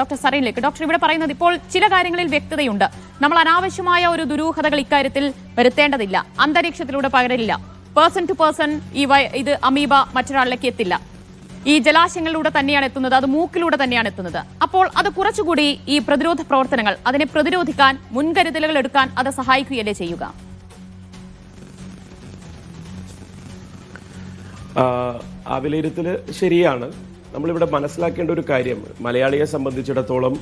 Doctor സറയിലേക്ക് doctor ഇവിടെ പറയുന്നത് ഇപ്പോൾ ചില കാര്യങ്ങളിൽ വ്യക്തതയുണ്ട്. നമ്മൾ അനാവശ്യമായ ഒരു ദുരൂഹതകൾ ഇക്കാര്യത്തിൽ വരുത്തേണ്ടതില്ല. അന്തരീക്ഷത്തിലൂടെ പകരില്ല പേഴ്സൺ ടു പേഴ്സൺ ഈ ഇത് അമീബ മറ്റൊരാളിലേക്ക് എത്തില്ല. ഈ ജലാശയങ്ങളിലൂടെ തന്നെയാണ് എത്തുന്നത്. അത് മൂക്കിലൂടെ തന്നെയാണ് എത്തുന്നത്. അപ്പോൾ അത് കുറച്ചുകൂടി ഈ പ്രതിരോധ പ്രവർത്തനങ്ങൾ അതിനെ പ്രതിരോധിക്കാൻ മുൻകരുതലുകൾ എടുക്കാൻ അത് സഹായിക്കുകയല്ലേ ചെയ്യുക? വിലയിരുത്തൽ ശരിയാണ്. നമ്മളിവിടെ മനസ്സിലാക്കേണ്ട ഒരു കാര്യം. മലയാളിയെ സംബന്ധിച്ചിടത്തോളം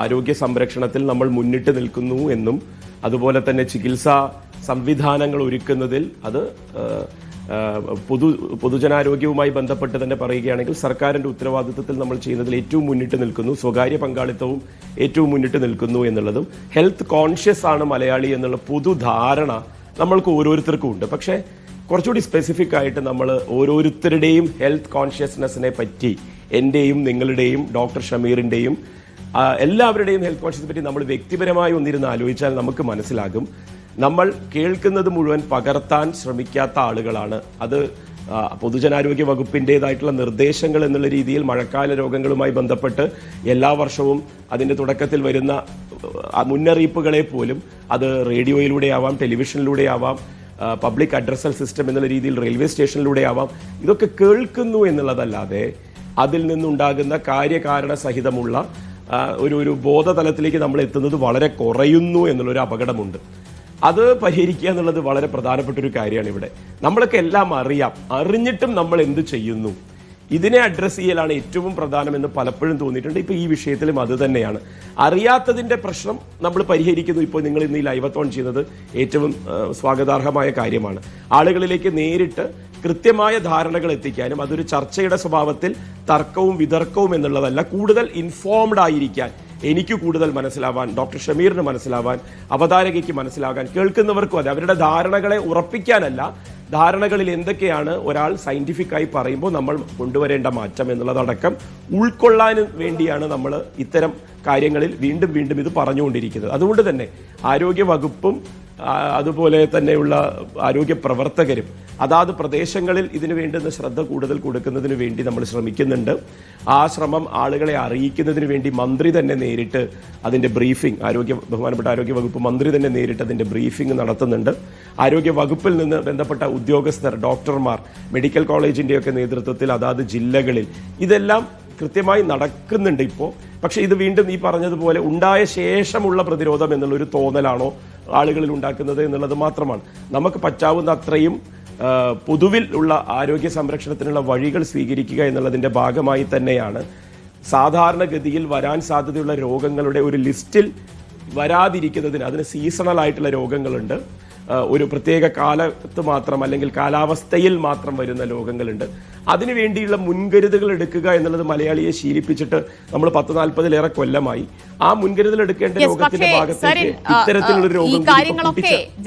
ആരോഗ്യ സംരക്ഷണത്തിൽ നമ്മൾ മുന്നിട്ട് നിൽക്കുന്നു എന്നും അതുപോലെ തന്നെ ചികിത്സാ സംവിധാനങ്ങൾ ഒരുക്കുന്നതിൽ അത് പൊതു പൊതുജനാരോഗ്യവുമായി ബന്ധപ്പെട്ട് തന്നെ പറയുകയാണെങ്കിൽ സർക്കാരിന്റെ ഉത്തരവാദിത്വത്തിൽ നമ്മൾ ചെയ്യുന്നതിൽ ഏറ്റവും മുന്നിട്ട് നിൽക്കുന്നു സ്വകാര്യ പങ്കാളിത്തവും ഏറ്റവും മുന്നിട്ട് നിൽക്കുന്നു എന്നുള്ളതും ഹെൽത്ത് കോൺഷ്യസ് ആണ് മലയാളി എന്നുള്ള പൊതുധാരണ നമ്മൾക്ക് ഓരോരുത്തർക്കും ഉണ്ട്. പക്ഷേ കുറച്ചുകൂടി സ്പെസിഫിക് ആയിട്ട് നമ്മൾ ഓരോരുത്തരുടെയും ഹെൽത്ത് കോൺഷ്യസ്നെസ്സിനെ പറ്റി എന്റെയും നിങ്ങളുടെയും ഡോക്ടർ ഷമീറിന്റെയും എല്ലാവരുടെയും ഹെൽത്ത് കോൺഷ്യസിനെ പറ്റി നമ്മൾ വ്യക്തിപരമായി ഒന്നിരുന്ന് ആലോചിച്ചാൽ നമുക്ക് മനസ്സിലാകും. നമ്മൾ കേൾക്കുന്നത് മുഴുവൻ പകർത്താൻ ശ്രമിക്കാത്ത ആളുകളാണ്. അത് പൊതുജനാരോഗ്യ വകുപ്പിന്റെതായിട്ടുള്ള നിർദ്ദേശങ്ങൾ എന്നുള്ള രീതിയിൽ മഴക്കാല രോഗങ്ങളുമായി ബന്ധപ്പെട്ട് എല്ലാ വർഷവും അതിന്റെ തുടക്കത്തിൽ വരുന്ന മുന്നറിയിപ്പുകളെ പോലും അത് റേഡിയോയിലൂടെ ആവാം ടെലിവിഷനിലൂടെ ആവാം പബ്ലിക് അഡ്രസൽ സിസ്റ്റം എന്നുള്ള രീതിയിൽ റെയിൽവേ സ്റ്റേഷനിലൂടെ ആവാം. ഇതൊക്കെ കേൾക്കുന്നു എന്നുള്ളതല്ലാതെ അതിൽ നിന്നുണ്ടാകുന്ന കാര്യകാരണ സഹിതമുള്ള ഒരു ഒരു ബോധതലത്തിലേക്ക് നമ്മൾ എത്തുന്നത് വളരെ കുറയുന്നു എന്നുള്ളൊരു അപകടമുണ്ട്. അത് പരിഹരിക്കുക എന്നുള്ളത് വളരെ പ്രധാനപ്പെട്ട ഒരു കാര്യമാണ് ഇവിടെ. നമ്മളൊക്കെ എല്ലാം അറിയാം. അറിഞ്ഞിട്ടും നമ്മൾ എന്ത് ചെയ്യുന്നു? ഇതിനെ അഡ്രസ്സ് ചെയ്യലാണ് ഏറ്റവും പ്രധാനമെന്ന് പലപ്പോഴും തോന്നിയിട്ടുണ്ട്. ഇപ്പോൾ ഈ വിഷയത്തിലും അത് തന്നെയാണ്. അറിയാത്തതിന്റെ പ്രശ്നം നമ്മൾ പരിഹരിക്കുന്നു. ഇപ്പോൾ നിങ്ങൾ ഇന്ന് ഈ ലൈവത്തോൺ ചെയ്യുന്നത് ഏറ്റവും സ്വാഗതാർഹമായ കാര്യമാണ്. ആളുകളിലേക്ക് നേരിട്ട് കൃത്യമായ ധാരണകൾ എത്തിക്കാനും അതൊരു ചർച്ചയുടെ സ്വഭാവത്തിൽ തർക്കവും വിതർക്കവും എന്നുള്ളതല്ല കൂടുതൽ ഇൻഫോംഡ് ആയിരിക്കാൻ എനിക്ക് കൂടുതൽ മനസ്സിലാവാൻ ഡോക്ടർ ഷമീറിന് മനസ്സിലാവാൻ അവതാരകയ്ക്ക് മനസ്സിലാകാൻ കേൾക്കുന്നവർക്കും അതെ അവരുടെ ധാരണകളെ ഉറപ്പിക്കാനല്ല ധാരണകളിൽ എന്തൊക്കെയാണ് ഒരാൾ സയന്റിഫിക് ആയി പറയുമ്പോൾ നമ്മൾ കൊണ്ടുവരേണ്ട മാറ്റം എന്നുള്ളതടക്കം ഉൾക്കൊള്ളാനും വേണ്ടിയാണ് നമ്മൾ ഇത്തരം കാര്യങ്ങളിൽ വീണ്ടും വീണ്ടും ഇത് പറഞ്ഞുകൊണ്ടിരിക്കുന്നത്. അതുകൊണ്ട് തന്നെ ആരോഗ്യ വകുപ്പും അതുപോലെ തന്നെയുള്ള ആരോഗ്യ പ്രവർത്തകരും അതാത് പ്രദേശങ്ങളിൽ ഇതിനു വേണ്ടുന്ന ശ്രദ്ധ കൂടുതൽ കൊടുക്കുന്നതിന് വേണ്ടി നമ്മൾ ശ്രമിക്കുന്നുണ്ട്. ആ ശ്രമം ആളുകളെ അറിയിക്കുന്നതിന് വേണ്ടി മന്ത്രി തന്നെ നേരിട്ട് അതിന്റെ ബ്രീഫിംഗ് ആരോഗ്യ ബഹുമാനപ്പെട്ട ആരോഗ്യ വകുപ്പ് മന്ത്രി തന്നെ നേരിട്ട് അതിന്റെ ബ്രീഫിംഗ് നടത്തുന്നുണ്ട്. ആരോഗ്യ വകുപ്പിൽ നിന്ന് ബന്ധപ്പെട്ട ഉദ്യോഗസ്ഥർ ഡോക്ടർമാർ മെഡിക്കൽ കോളേജിന്റെയൊക്കെ നേതൃത്വത്തിൽ അതാത് ജില്ലകളിൽ ഇതെല്ലാം കൃത്യമായി നടക്കുന്നുണ്ട് ഇപ്പോൾ പക്ഷേ ഇത് വീണ്ടും ഈ പറഞ്ഞതുപോലെ ഉണ്ടായ ശേഷമുള്ള പ്രതിരോധം എന്നുള്ളൊരു തോന്നലാണോ ആളുകളിൽ ഉണ്ടാക്കുന്നത് എന്നുള്ളത് മാത്രമാണ്. നമുക്ക് പറ്റാവുന്ന അത്രയും പൊതുവിൽ ഉള്ള ആരോഗ്യ സംരക്ഷണത്തിനുള്ള വഴികൾ സ്വീകരിക്കുക എന്നുള്ളതിന്റെ ഭാഗമായി തന്നെയാണ്. സാധാരണഗതിയിൽ വരാൻ സാധ്യതയുള്ള രോഗങ്ങളുടെ ഒരു ലിസ്റ്റിൽ വരാതിരിക്കുന്നതിന് അതിന് സീസണൽ ആയിട്ടുള്ള രോഗങ്ങളുണ്ട്. ഒരു പ്രത്യേക കാലത്ത് മാത്രം അല്ലെങ്കിൽ കാലാവസ്ഥയിൽ മാത്രം വരുന്ന രോഗങ്ങളുണ്ട് അതിനു വേണ്ടിയുള്ള മുൻകരുതലുകൾ എടുക്കുക എന്നുള്ളത് മലയാളിയെ ശീലിപ്പിച്ചിട്ട് നമ്മൾ പത്ത് നാൽപ്പതിലേറെ കൊല്ലമായി. ആ മുൻകരുതൽ എടുക്കേണ്ട രോഗത്തിന്റെ ഭാഗത്തേക്ക് ഇത്തരത്തിലുള്ള രോഗം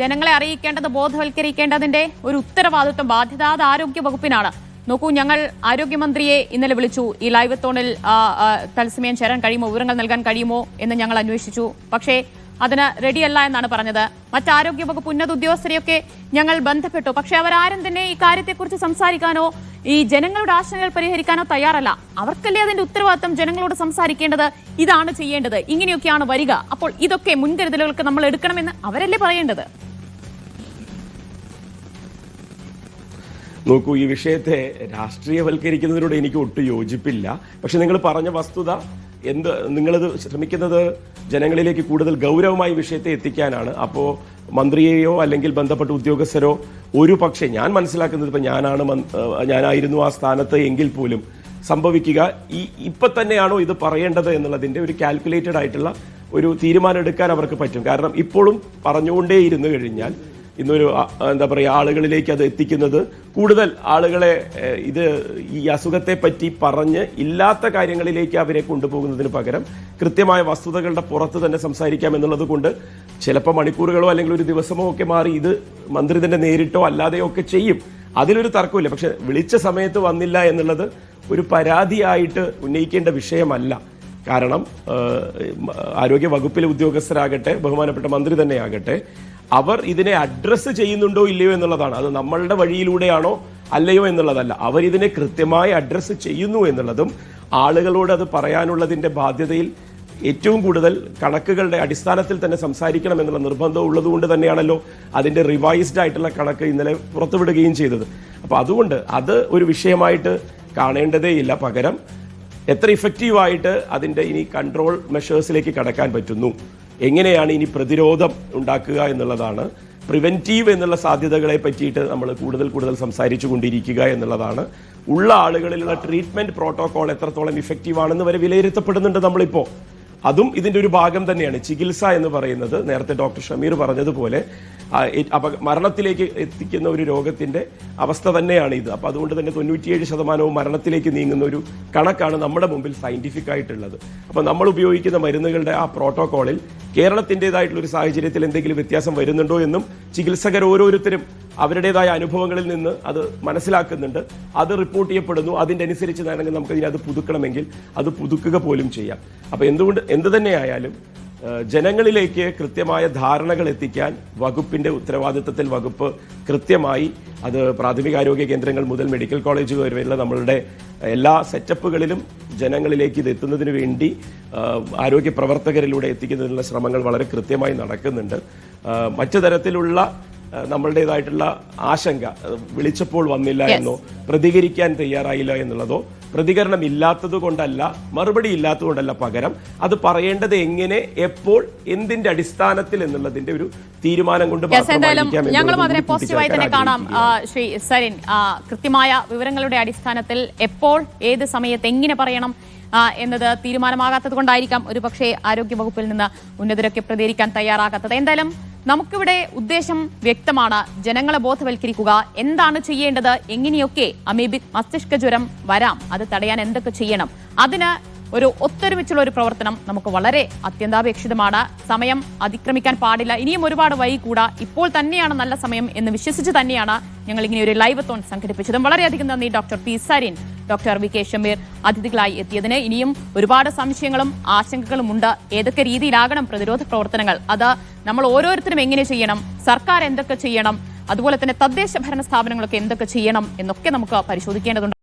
ജനങ്ങളെ അറിയിക്കേണ്ടത് ബോധവൽക്കരിക്കേണ്ടതിന്റെ ഒരു ഉത്തരവാദിത്വം ബാധ്യത അത് ആരോഗ്യ വകുപ്പിനാണ്. നോക്കൂ ഞങ്ങൾ ആരോഗ്യമന്ത്രിയെ ഇന്നലെ വിളിച്ചു. ഈ ലൈവ് തോണിൽ തത്സമയം ചേരാൻ കഴിയുമോ? വിവരങ്ങൾ നൽകാൻ കഴിയുമോ എന്ന് ഞങ്ങൾ അന്വേഷിച്ചു. പക്ഷേ അതിന് റെഡിയല്ല എന്നാണ് പറഞ്ഞത്. മറ്റാരോഗ്യ വകുപ്പ് ഉന്നത ഉദ്യോഗസ്ഥരെയൊക്കെ ഞങ്ങൾ ബന്ധപ്പെട്ടു. പക്ഷെ അവരാരും തന്നെ ഈ കാര്യത്തെക്കുറിച്ച് സംസാരിക്കാനോ ഈ ജനങ്ങളുടെ ആശങ്കകൾ പരിഹരിക്കാനോ തയ്യാറല്ല. അവർക്കല്ലേ അതിന്റെ ഉത്തരവാദിത്തം ജനങ്ങളോട് സംസാരിക്കേണ്ടത്? ഇതാണ് ചെയ്യേണ്ടത്. ഇങ്ങനെയൊക്കെയാണ് വരിക. അപ്പോൾ ഇതൊക്കെ മുൻകരുതലുകൾക്ക് നമ്മൾ എടുക്കണമെന്ന് അവരല്ലേ പറയേണ്ടത്? നോക്കൂ ഈ വിഷയത്തെ രാഷ്ട്രീയവൽക്കരിക്കുന്നതിനോട് എനിക്ക് ഒട്ടും യോജിപ്പില്ല. പക്ഷെ നിങ്ങൾ പറഞ്ഞ വസ്തുത എന്ത് നിങ്ങളിത് ശ്രമിക്കുന്നത് ജനങ്ങളിലേക്ക് കൂടുതൽ ഗൗരവമായി വിഷയത്തെ എത്തിക്കാനാണ്. അപ്പോൾ മന്ത്രിയെയോ അല്ലെങ്കിൽ ബന്ധപ്പെട്ട ഉദ്യോഗസ്ഥരോ ഒരു പക്ഷേ ഞാൻ മനസ്സിലാക്കുന്നത് ഇപ്പം ഞാനാണ് ഞാനായിരുന്നു ആ സ്ഥാനത്ത് എങ്കിൽ പോലും സംഭവിക്കുക. ഈ ഇപ്പൊ തന്നെയാണോ ഇത് പറയേണ്ടത് എന്നുള്ളതിന്റെ ഒരു കാൽക്കുലേറ്റഡ് ആയിട്ടുള്ള ഒരു തീരുമാനം എടുക്കാൻ അവർക്ക് പറ്റും. കാരണം ഇപ്പോഴും പറഞ്ഞുകൊണ്ടേ ഇരുന്നു കഴിഞ്ഞാൽ ഇന്നൊരു എന്താ പറയുക ആളുകളിലേക്ക് അത് എത്തിക്കുന്നത്. കൂടുതൽ ആളുകളെ ഇത് ഈ അസുഖത്തെ പറ്റി പറഞ്ഞ് ഇല്ലാത്ത കാര്യങ്ങളിലേക്ക് അവരെ കൊണ്ടുപോകുന്നതിന് പകരം കൃത്യമായ വസ്തുതകളുടെ പുറത്ത് തന്നെ സംസാരിക്കാം എന്നുള്ളത് കൊണ്ട് ചിലപ്പോൾ മണിക്കൂറുകളോ അല്ലെങ്കിൽ ഒരു ദിവസമോ ഒക്കെ മാറി ഇത് മന്ത്രി തന്നെ നേരിട്ടോ അല്ലാതെയോ ഒക്കെ ചെയ്യും. അതിലൊരു തർക്കമില്ല പക്ഷെ വിളിച്ച സമയത്ത് വന്നില്ല എന്നുള്ളത് ഒരു പരാതിയായിട്ട് ഉന്നയിക്കേണ്ട വിഷയമല്ല. കാരണം ആരോഗ്യ വകുപ്പിലെ ഉദ്യോഗസ്ഥരാകട്ടെ ബഹുമാനപ്പെട്ട മന്ത്രി തന്നെയാകട്ടെ അവർ ഇതിനെ അഡ്രസ്സ് ചെയ്യുന്നുണ്ടോ ഇല്ലയോ എന്നുള്ളതാണ്. അത് നമ്മളുടെ വഴിയിലൂടെയാണോ അല്ലയോ എന്നുള്ളതല്ല. അവർ ഇതിനെ കൃത്യമായി അഡ്രസ്സ് ചെയ്യുന്നു എന്നുള്ളതും ആളുകളോട് അത് പറയാനുള്ളതിന്റെ ബാധ്യതയിൽ ഏറ്റവും കൂടുതൽ കണക്കുകളുടെ അടിസ്ഥാനത്തിൽ തന്നെ സംസാരിക്കണം എന്നുള്ള നിർബന്ധം ഉള്ളതുകൊണ്ട് തന്നെയാണല്ലോ അതിന്റെ റിവൈസ്ഡ് ആയിട്ടുള്ള കണക്ക് ഇന്നലെ പുറത്തുവിടുകയും ചെയ്തത്. അപ്പോൾ അതുകൊണ്ട് അത് ഒരു വിഷയമായിട്ട് കാണേണ്ടതേയില്ല പകരം എത്ര ഇഫക്റ്റീവായിട്ട് അതിന്റെ ഇനി കൺട്രോൾ മെഷേഴ്സിലേക്ക് കടക്കാൻ പറ്റുന്നു. എങ്ങനെയാണ് ഇനി പ്രതിരോധം ഉണ്ടാക്കുക എന്നുള്ളതാണ് പ്രിവെന്റീവ് എന്നുള്ള സാധ്യതകളെ പറ്റിയിട്ട് നമ്മൾ കൂടുതൽ കൂടുതൽ സംസാരിച്ചു കൊണ്ടിരിക്കുക എന്നുള്ളതാണ്. ഉള്ള ആളുകളിലുള്ള ട്രീറ്റ്മെന്റ് പ്രോട്ടോകോൾ എത്രത്തോളം ഇഫക്റ്റീവ് ആണെന്ന് വരെ വിലയിരുത്തപ്പെടുന്നുണ്ട് നമ്മളിപ്പോൾ അതും ഇതിന്റെ ഒരു ഭാഗം തന്നെയാണ്. ചികിത്സ എന്ന് പറയുന്നത് നേരത്തെ ഡോക്ടർ ഷമീർ പറഞ്ഞതുപോലെ മരണത്തിലേക്ക് എത്തിക്കുന്ന ഒരു രോഗത്തിന്റെ അവസ്ഥ തന്നെയാണ് ഇത്. അപ്പൊ അതുകൊണ്ട് തന്നെ തൊണ്ണൂറ്റിയേഴ് ശതമാനവും മരണത്തിലേക്ക് നീങ്ങുന്ന ഒരു കണക്കാണ് നമ്മുടെ മുമ്പിൽ സയന്റിഫിക് ആയിട്ടുള്ളത്. അപ്പൊ നമ്മൾ ഉപയോഗിക്കുന്ന മരുന്നുകളുടെ ആ പ്രോട്ടോകോളിൽ കേരളത്തിന്റെതായിട്ടുള്ള ഒരു സാഹചര്യത്തിൽ എന്തെങ്കിലും വ്യത്യാസം വരുന്നുണ്ടോ എന്നും ചികിത്സകർ ഓരോരുത്തരും അവരുടേതായ അനുഭവങ്ങളിൽ നിന്ന് അത് മനസ്സിലാക്കുന്നുണ്ട്. അത് റിപ്പോർട്ട് ചെയ്യപ്പെടുന്നു. അതിന്റെ അനുസരിച്ച് വേണമെങ്കിൽ നമുക്ക് ഇതിനെ അത് പുതുക്കണമെങ്കിൽ അത് പുതുക്കുക പോലും ചെയ്യാം. അപ്പോൾ എന്തുകൊണ്ട് എന്ത് തന്നെയായാലും ജനങ്ങളിലേക്ക് കൃത്യമായ ധാരണകൾ എത്തിക്കാൻ വകുപ്പിന്റെ ഉത്തരവാദിത്തത്തിൽ വകുപ്പ് കൃത്യമായി അത് പ്രാഥമികാരോഗ്യ കേന്ദ്രങ്ങൾ മുതൽ മെഡിക്കൽ കോളേജ് വരെയുള്ള നമ്മളുടെ എല്ലാ സെറ്റപ്പുകളിലും ജനങ്ങളിലേക്ക് ഇത് എത്തുന്നതിന് വേണ്ടി ആരോഗ്യ പ്രവർത്തകരിലൂടെ എത്തിക്കുന്നതിനുള്ള ശ്രമങ്ങൾ വളരെ കൃത്യമായി നടക്കുന്നുണ്ട്. മറ്റു തരത്തിലുള്ള നമ്മളുടേതായിട്ടുള്ള ആശങ്ക വിളിച്ചപ്പോൾ വന്നില്ല എന്നോ പ്രതികരിക്കാൻ തയ്യാറായില്ല എന്നുള്ളതോ പ്രതികരണം ഇല്ലാത്തത് കൊണ്ടല്ല മറുപടി ഇല്ലാത്തത് കൊണ്ടല്ല പകരം അത് പറയേണ്ടത് എങ്ങനെ എപ്പോൾ എന്തിന്റെ അടിസ്ഥാനത്തിൽ എന്നുള്ളതിന്റെ ഒരു തീരുമാനം കൊണ്ട് ഞങ്ങളും അതിനെ പോസിറ്റീവായി തന്നെ കാണാം. ശ്രീ സരിൻ കൃത്യമായ വിവരങ്ങളുടെ അടിസ്ഥാനത്തിൽ എപ്പോൾ ഏത് സമയത്ത് എങ്ങനെ പറയണം എന്നത് തീരുമാനമാകാത്തത് കൊണ്ടായിരിക്കാം ഒരുപക്ഷെ ആരോഗ്യ വകുപ്പിൽ നിന്ന് ഉന്നതരൊക്കെ പ്രതികരിക്കാൻ തയ്യാറാകാത്തത്. എന്തായാലും നമുക്കിവിടെ ഉദ്ദേശം വ്യക്തമാണ്. ജനങ്ങളെ ബോധവൽക്കരിക്കുക. എന്താണ് ചെയ്യേണ്ടത്? എങ്ങനെയൊക്കെ അമീബിക് മസ്തിഷ്ക ജ്വരം വരാം? അത് തടയാൻ എന്തൊക്കെ ചെയ്യണം? അതിന് ഒരു ഒത്തൊരുമിച്ചുള്ള ഒരു പ്രവർത്തനം നമുക്ക് വളരെ അത്യന്താപേക്ഷിതമാണ്. സമയം അതിക്രമിക്കാൻ പാടില്ല. ഇനിയും ഒരുപാട് വൈകൂടാ ഇപ്പോൾ തന്നെയാണ് നല്ല സമയം എന്ന് വിശ്വസിച്ച് തന്നെയാണ് ഞങ്ങൾ ഇങ്ങനെ ഒരു ലൈവ് തോൺ സംഘടിപ്പിച്ചതും. വളരെയധികം നന്ദി doctor P Sarin. Doctor V K Shameer അതിഥികളായി എത്തിയതിന് ഇനിയും ഒരുപാട് സംശയങ്ങളും ആശങ്കകളും ഉണ്ട്. ഏതൊക്കെ രീതിയിലാകണം പ്രതിരോധ പ്രവർത്തനങ്ങൾ? അത് നമ്മൾ ഓരോരുത്തരും എങ്ങനെ ചെയ്യണം? സർക്കാർ എന്തൊക്കെ ചെയ്യണം? അതുപോലെ തന്നെ തദ്ദേശ ഭരണ സ്ഥാപനങ്ങളൊക്കെ എന്തൊക്കെ ചെയ്യണം? എന്നൊക്കെ നമുക്ക് പരിശോധിക്കേണ്ടതുണ്ട്.